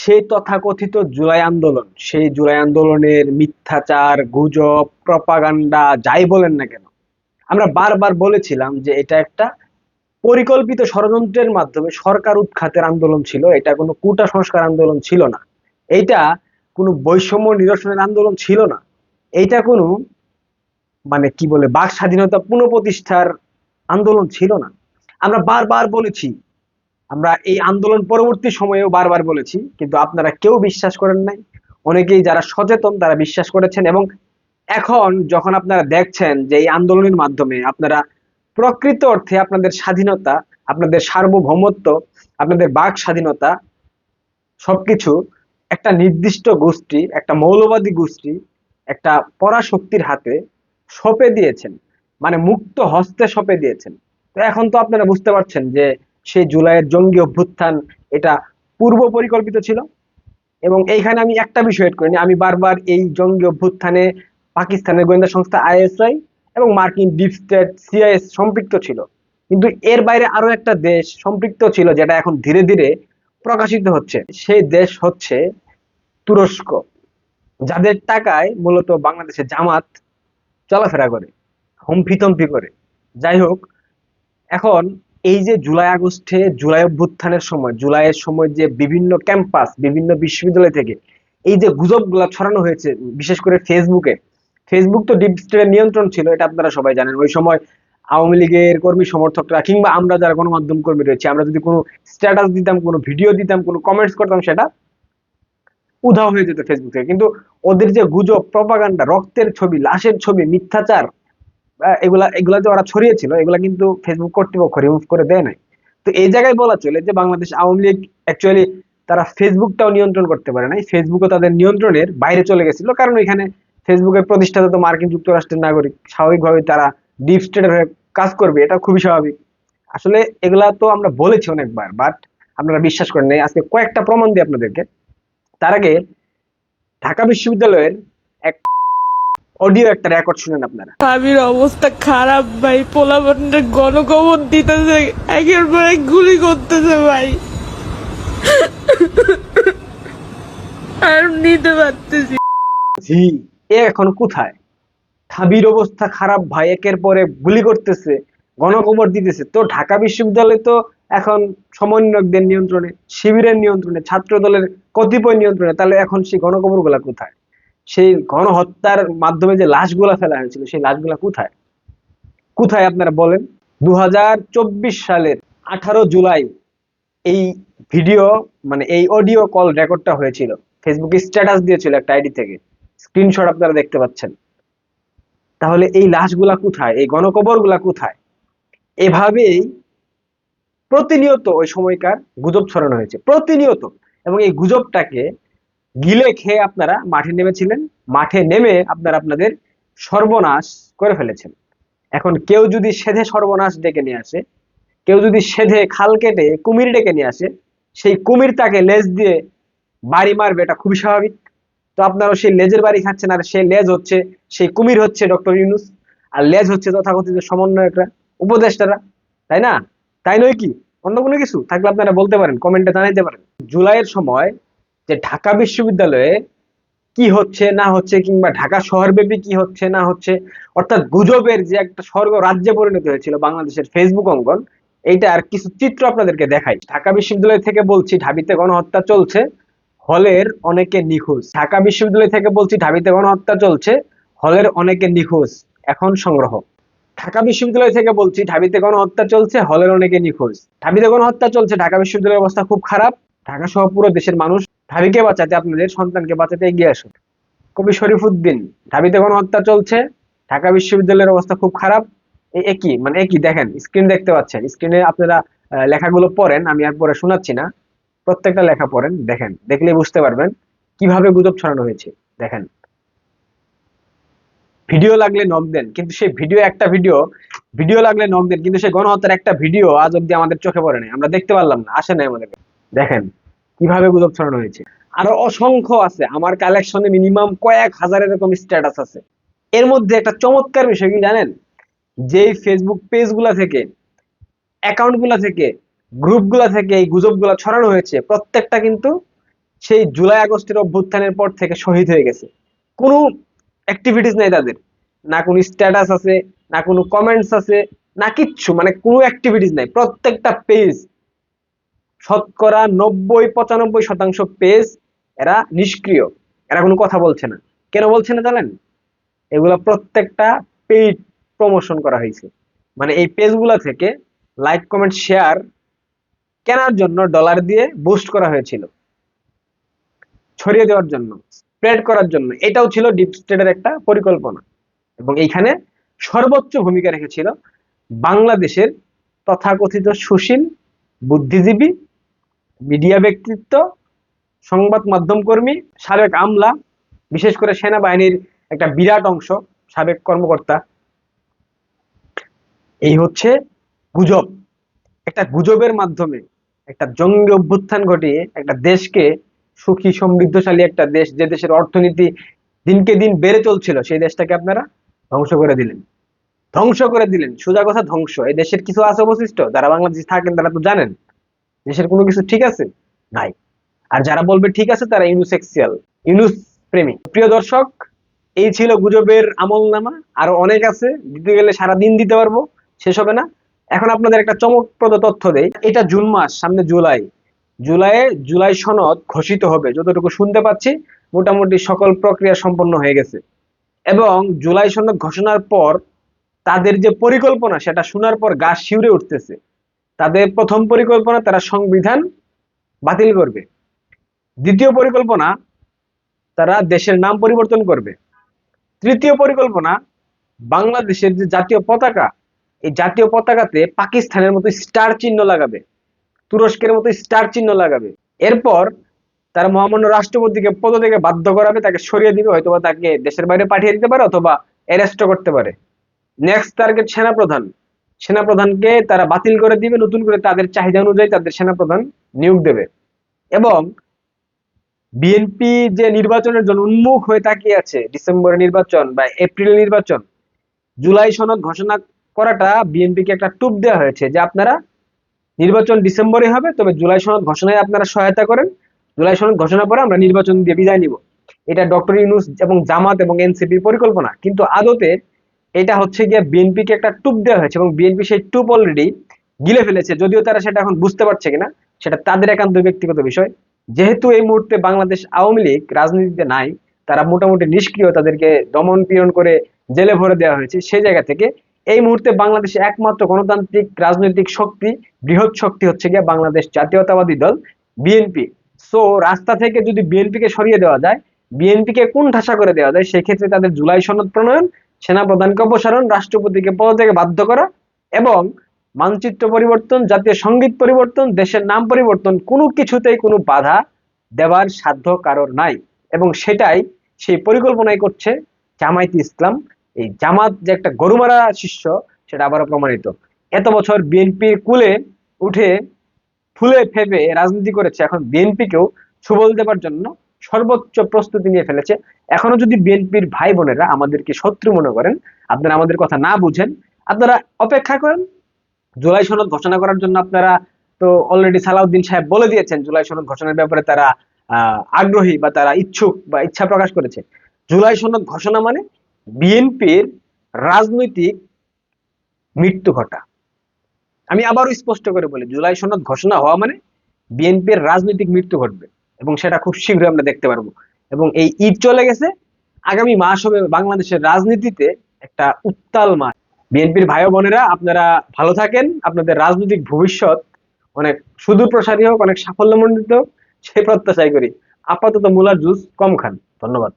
সেই তথাকথিত জুলাই আন্দোলন, সেই জুলাই আন্দোলনের মিথ্যাচার, গুজব প্রপাগান্ডা যাই বলেন না কেন, আমরা বারবার বলেছিলাম যে এটা একটা পরিকল্পিত ষড়যন্ত্রের মাধ্যমে সরকার উৎখাতের আন্দোলন ছিল, এটা কোনো কুটা সংস্কার আন্দোলন ছিল না এইটা কোনো বৈষম্য নিরসনের আন্দোলন ছিল না এইটা কোনো মানে কি বলে, বাক স্বাধীনতা পুনঃপ্রতিষ্ঠার আন্দোলন ছিল না। আমরা বারবার বলেছি আমরা এই আন্দোলন পরবর্তী সময়েও বারবার বলেছি, কিন্তু আপনারা কেউ বিশ্বাস করেন নাই। অনেকেই যারা সচেতন, তারা বিশ্বাস করেছেন এবং এখন যখন আপনারা দেখছেন যে এই আন্দোলনের মাধ্যমে আপনারা প্রকৃত অর্থে আপনাদের স্বাধীনতা, আপনাদের সার্বভৌমত্ব, আপনাদের বাক স্বাধীনতা, সবকিছু একটা নির্দিষ্ট গোষ্ঠী, একটা মৌলবাদী গোষ্ঠী, একটা পরাশক্তির হাতে সঁপে দিয়েছেন। মানে মুক্ত হস্তে সঁপে দিয়েছেন। তো এখন তো আপনারা বুঝতে পারছেন যে সেই জুলাইয়ের জঙ্গি অভ্যুত্থান এটা পূর্ব পরিকল্পিত ছিল। এবং এইখানে আমি একটা বিষয় এড করিনি। আমি বারবার এই জঙ্গি অভ্যুত্থানে পাকিস্তানের গোয়েন্দা সংস্থা আইএসআই এবং মার্কিন ডিপ স্টেট সিআইএস সম্পৃক্ত ছিল। কিন্তু এর বাইরে আরও একটা দেশ সম্পৃক্ত ছিল যেটা এখন ধীরে ধীরে প্রকাশিত হচ্ছে। সেই দেশ হচ্ছে তুরস্ক, যাদের টাকায় মূলত বাংলাদেশে জামাত চলাফেরা করে, হম্ফিতম্ফি করে। যাই হোক, এখন এই যে জুলাই আগস্টে জুলাই অভ্যুত্থানের সময়, জুলাইয়ের সময় যে বিভিন্ন ক্যাম্পাস বিভিন্ন বিশ্ববিদ্যালয় থেকে এই যে গুজবগুলো ছড়ানো হয়েছে, বিশেষ করে ফেসবুকে ফেসবুক তো ডিপ স্টেটের নিয়ন্ত্রণ ছিল, এটা আপনারা সবাই জানেন। ওই সময় আওয়ামী লীগের কর্মী, সমর্থকরা, কিংবা আমরা যারা গণমাধ্যম কর্মী রয়েছে, আমরা যদি কোনো স্ট্যাটাস দিতাম, কোনো ভিডিও দিতাম, কোনো কমেন্টস করতাম, সেটা উধাও হয়ে যেত ফেসবুক থেকে। কিন্তু ওদের যে গুজব প্রপাগান্ডা রক্তের ছবি, লাশের ছবি, মিথ্যাচার এগুলা এগুলা যে ওরা ছড়িয়েছিল, এগুলা কিন্তু ফেসবুক কর্তৃপক্ষ রিমুভ করে দেয় নাই। তো এই জায়গায় বলা চলে যে বাংলাদেশ আওয়ামী লীগ অ্যাকচুয়ালি তারা ফেসবুকটাও নিয়ন্ত্রণ করতে পারে নাই। ফেসবুকও তাদের নিয়ন্ত্রণের বাইরে চলে গেছিল, কারণ এখানে ফেসবুকের প্রতিষ্ঠাতা তো মার্কিন যুক্তরাষ্ট্রের নাগরিক। স্বাভাবিকভাবে তারা ডিপ স্টেটের হয়ে কাজ করবে এটা খুবই স্বাভাবিক। আসলে এগুলা তো আমরা বলেছি অনেকবার বাট আপনারা বিশ্বাস করেন নাই। আজকে কয়েকটা প্রমাণ দিই আপনাদেরকে। তার আগে ঢাকা বিশ্ববিদ্যালয়ের এক অডিও একটা রেকর্ড শুনেন আপনারা। স্বামীর অবস্থা খারাপ ভাই পোলাপানটা গণকবর দিতেছে একের পর এক গুলি করতেছে ভাই। আর নিতে পারতেছি জি এ এখন কোথায়? ঠাবির অবস্থা খারাপ ভাই একের পরে গুলি করতেছে গণকবর দিতেছে। তো ঢাকা বিশ্ববিদ্যালয় তো এখন সমন্বয়কদের নিয়ন্ত্রণে শিবিরের নিয়ন্ত্রণে ছাত্র দলের কতিপয় নিয়ন্ত্রণে তাহলে এখন সেই গণকবরগুলা কোথায়? সেই গণহত্যার মাধ্যমে যে লাশগুলা ফেলা হয়েছিল, সেই লাশগুলা কোথায়? কোথায় আপনারা বলেন? দুহাজার চব্বিশ সালের আঠারো জুলাই এই ভিডিও মানে এই অডিও কল রেকর্ডটা হয়েছিল। ফেসবুকে স্ট্যাটাস দিয়েছিল একটা আইডি থেকে। স্ক্রিনশট আপনারা দেখতে পাচ্ছেন। তাহলে এই লাশগুলা কোথায়? এই গণকবরগুলা কোথায়? এভাবেই প্রতিনিয়ত ওই সময়কার গুজব ছড়ানো হয়েছে। প্রতিনিয়ত। এবং এই গুজবটাকে গিলে খেয়ে আপনারা মাঠে নেমেছিলেন। মাঠে নেমে আপনারা আপনাদের সর্বনাশ করে ফেলেছেন। এখন কেউ যদি সেধে সর্বনাশ ডেকে নিয়ে আসে, কেউ যদি সেধে খাল কেটে কুমির ডেকে নিয়ে আসে, সেই কুমির তাকে লেজ দিয়ে বাড়ি মারবে, এটা খুবই স্বাভাবিক। তো আপনারা সেই লেজের বাড়ি খাচ্ছেন, আর সেই লেজ হচ্ছে, সেই কুমির হচ্ছে ডক্টর ইউনুস। আর লেজ হচ্ছে তথাকথিত সমন্বয়করা, উপদেষ্টারা, তাই না? তাই নয় কি? অন্য কোনো কিছু? থাকলে আপনারা বলতে পারেন, কমেন্টে জানাইতে পারেন। জুলাইয়ের সময় যে ঢাকা বিশ্ববিদ্যালয়ে কি হচ্ছে, না হচ্ছে, কিংবা ঢাকা শহরব্যাপী কি হচ্ছে, না হচ্ছে, অর্থাৎ গুজবের যে একটা স্বর্গ রাজ্যে পরিণত হয়েছিল বাংলাদেশের ফেসবুক অঙ্গন এইটার কিছু চিত্র আপনাদেরকে দেখাই। ঢাকা বিশ্ববিদ্যালয় থেকে বলছি, ঢাবিতে গণহত্যা চলছে, হলের অনেকে নিখোঁজ। ঢাকা বিশ্ববিদ্যালয় থেকে বলছি, ঢাবিতে গণহত্যা চলছে, হলের অনেকে নিখোঁজ। এখন সংগ্রহ। ঢাকা বিশ্ববিদ্যালয় থেকে বলছি, ঢাবিতে গণহত্যা চলছে, হলের অনেকে নিখোঁজ। ঢাবিতে গণহত্যা চলছে, ঢাকা বিশ্ববিদ্যালয়ের অবস্থা খুব খারাপ। ঢাকা সহ পুরো দেশের মানুষ ঢাবিকে বাঁচাতে, আপনাদের সন্তানকে বাঁচাতে এগিয়ে আসুন। কবি শরীফুদ্দিন ঢাবিতে গণহত্যা চলছে? ঢাকা বিশ্ববিদ্যালয়ের অবস্থা খুব খারাপ। একই মানে একই দেখেন স্ক্রিন দেখতে পাচ্ছেন। স্ক্রিনে আপনারা লেখাগুলো পড়েন, আমি আর পরে শোনাচ্ছি না। প্রত্যেকটা লেখা পড়েন, দেখেন, দেখলেই বুঝতে পারবেন কীভাবে গুজব ছড়ানো হয়েছে। দেখেন। ভিডিও লাগলে নক দেন, কিন্তু সেই ভিডিও একটা ভিডিও ভিডিও লাগলে নক দেন, কিন্তু সেই গণহত্যার একটা ভিডিও আজ অব্দি আমাদের চোখে পড়ে নাই। আমরা দেখতে পারলাম না, আসে নাই আমাদের দেখেন কীভাবে গুজব ছড়ানো হয়েছে? আরও অসংখ্য আছে। আমার কালেকশনে মিনিমাম কয়েক হাজার এরকম স্ট্যাটাস আছে। এর মধ্যে একটা চমৎকার বিষয় কি জানেন? যেই ফেসবুক পেজগুলা থেকে অ্যাকাউন্টগুলা থেকে গ্রুপগুলা থেকে এই গুজবগুলা ছড়ানো হয়েছে, প্রত্যেকটা কিন্তু সেই জুলাই আগস্টের অভ্যুত্থানের পর থেকে শহীদ হয়ে গেছে। কোনো অ্যাক্টিভিটিস নাই তাদের। না কোনো স্ট্যাটাস আছে, না কোনো কমেন্টস আছে, না কিচ্ছু। মানে কোনো অ্যাক্টিভিটিস নাই। প্রত্যেকটা পেজ শতকরা নব্বই, পঁচানব্বই শতাংশ পেজ এরা নিষ্ক্রিয়। এরা কোনো কথা বলছে না। কেন বলছে না জানেন? এগুলা প্রত্যেকটা পেইড প্রমোশন করা হয়েছে। মানে এই পেজগুলা থেকে লাইক কমেন্ট শেয়ার কেনার জন্য ডলার দিয়ে বুস্ট করা হয়েছিল। ছড়িয়ে দেওয়ার জন্য স্প্রেড করার জন্য। এটাও ছিল ডিপ স্টেটের একটা পরিকল্পনা। এবং এইখানে সর্বোচ্চ ভূমিকা রেখেছিল বাংলাদেশের তথাকথিত সুশীল, বুদ্ধিজীবী মিডিয়া ব্যক্তিত্ব, সংবাদ মাধ্যম কর্মী সাবেক আমলা, বিশেষ করে সেনাবাহিনীর একটা বিরাট অংশ, সাবেক কর্মকর্তা। এই হচ্ছে গুজব। একটা গুজবের মাধ্যমে একটা জঙ্গি অভ্যুত্থান ঘটিয়ে একটা দেশকে সুখী, সমৃদ্ধশালী একটা দেশ, যে দেশের অর্থনীতি দিনকে দিন বেড়ে চলছিল, সেই দেশটাকে আপনারা ধ্বংস করে দিলেন। ধ্বংস করে দিলেন। সোজা কথা ধ্বংস। এই দেশের কিছু আছে অবশিষ্ট, যারা বাংলাদেশে থাকেন তারা তো জানেন। দেশের কোনো কিছু ঠিক আছে? নাই। আর যারা বলবে ঠিক আছে, তারা ইউনুসেক্সুয়াল ইউনুস প্রেমী প্রিয় দর্শক, এই ছিল গুজবের আমল নামা আরও অনেক আছে, দিতে গেলে সারা দিন দিতে পারব, শেষ হবে না। এখন আপনাদের একটা চমকপ্রদ তথ্য দেই। এটা জুন মাস, সামনে জুলাই। জুলাইয়ে জুলাই সনদ ঘোষিত হবে। যতটুকু শুনতে পাচ্ছি, মোটামুটি সকল প্রক্রিয়া সম্পন্ন হয়ে গেছে। এবং জুলাই সনদ ঘোষণার পর তাদের যে পরিকল্পনা, সেটা শোনার পর গা শিউরে উঠতেছে। তাদের প্রথম পরিকল্পনা তারা সংবিধান বাতিল করবে। দ্বিতীয় পরিকল্পনা তারা দেশের নাম পরিবর্তন করবে। তৃতীয় পরিকল্পনা বাংলাদেশের যে জাতীয় পতাকা, এই জাতীয় পতাকাতে পাকিস্তানের মতো স্টার চিহ্ন লাগাবে, তুরস্কের মতো স্টার চিহ্ন লাগাবে। এরপর তারা মহামান্য রাষ্ট্রপতিকে পদ থেকে বাধ্য করাবে, তাকে সরিয়ে দিবে, হয়তোবা তাকে দেশের বাইরে পাঠিয়ে দিতে পারে অথবা অ্যারেস্ট করতে পারে। নেক্সট টার্গেট সেনাপ্রধান। সেনাপ্রধানকে তারা বাতিল করে দিবে, নতুন করে তাদের চাহিদা অনুযায়ী তাদের সেনাপ্রধান নিয়োগ দেবে। এবং বিএনপি যে নির্বাচনের জন্য উন্মুখ হয়ে তাকিয়ে আছে ডিসেম্বরে নির্বাচন বা এপ্রিল নির্বাচন, জুলাই সনদ ঘোষণা করাটা বিএনপিকে একটা টুপ দেওয়া হয়েছে যে আপনারা নির্বাচন ডিসেম্বরে হবে, তবে জুলাই সনদ ঘোষণায় আপনারা সহায়তা করেন। জুলাই সনদ ঘোষণা পরে আমরা নির্বাচন দিয়ে বিদায় নিব। এটা ডক্টর ইউনুস এবং জামাত এবং এনসিপির পরিকল্পনা। কিন্তু আদতে এটা হচ্ছে গিয়ে বিএনপিকে একটা টুপ দেওয়া হয়েছে এবং বিএনপি সেই টুপ অলরেডি গিলে ফেলেছে, যদিও তারা সেটা এখন বুঝতে পারছে কিনা, সেটা তাদের একান্ত ব্যক্তিগত বিষয়। যেহেতু এই মুহূর্তে বাংলাদেশ আওয়ামী লীগ রাজনীতিতে নাই, তারা মোটামুটি নিষ্ক্রিয়, তাদেরকে দমন পীড়ন করে জেলে ভরে দেওয়া হয়েছে, সেই জায়গা থেকে এই মুহূর্তে বাংলাদেশে একমাত্র গণতান্ত্রিক রাজনৈতিক শক্তি, বৃহৎ শক্তি হচ্ছে গিয়ে বাংলাদেশ জাতীয়তাবাদী দল বিএনপি সো রাস্তা থেকে যদি বিএনপিকে সরিয়ে দেওয়া যায় বিএনপি কে কোন ঠাসা করে দেওয়া যায়, সেক্ষেত্রে তাদের জুলাই সনদ প্রণয়ন সেনাপ্রধানকে অপসারণ, রাষ্ট্রপতিকে পদ থেকে বাধ্য করা এবং মানচিত্র পরিবর্তন, জাতীয় সংগীত পরিবর্তন, দেশের নাম পরিবর্তন, কোনো কিছুতেই কোনো বাধা দেওয়ার সাধ্য কারোর নাই। এবং সেটাই সেই পরিকল্পনাই করছে জামায়াত ইসলাম। এই জামাত যে একটা গরুমারা শিষ্য, সেটা আবারও প্রমাণিত। এত বছর বিএনপির কুলে উঠে ফুলে ফেপে রাজনীতি করেছে, এখন বিএনপিকেও সুবল দেবার জন্য সর্বোচ্চ প্রস্তুতি নিয়ে ফেলেছে। এখনও যদি বিএনপির ভাই বোনেরা আমাদেরকে শত্রু মনে করেন, আপনারা আমাদের কথা না বুঝেন, আপনারা অপেক্ষা করেন। জুলাই সনদ ঘোষণা করার জন্য আপনারা তো অলরেডি সালাউদ্দিন সাহেব বলে দিয়েছেন, জুলাই সনদ ঘোষণার ব্যাপারে তারা আগ্রহী বা তারা ইচ্ছুক বা ইচ্ছা প্রকাশ করেছে। জুলাই সনদ ঘোষণা মানে বিএনপির রাজনৈতিক মৃত্যু ঘটা। আমি আবারও স্পষ্ট করে বলি, জুলাই সনদ ঘোষণা হওয়া মানে বিএনপির রাজনৈতিক মৃত্যু ঘটবে এবং সেটা খুব শীঘ্রই আমরা দেখতে পারব। এবং এই ঈদ চলে গেছে। আগামী মাস হবে বাংলাদেশের রাজনীতিতে একটা উত্তাল মাস। বিএনপির ভাই বোনেরা, আপনারা ভালো থাকেন। আপনাদের রাজনৈতিক ভবিষ্যৎ অনেক সুদূর প্রসারী হোক, অনেক সাফল্যমণ্ডিত হোক, সেই প্রত্যাশাই করি। আপাতত মূলার জুস কম খান। ধন্যবাদ।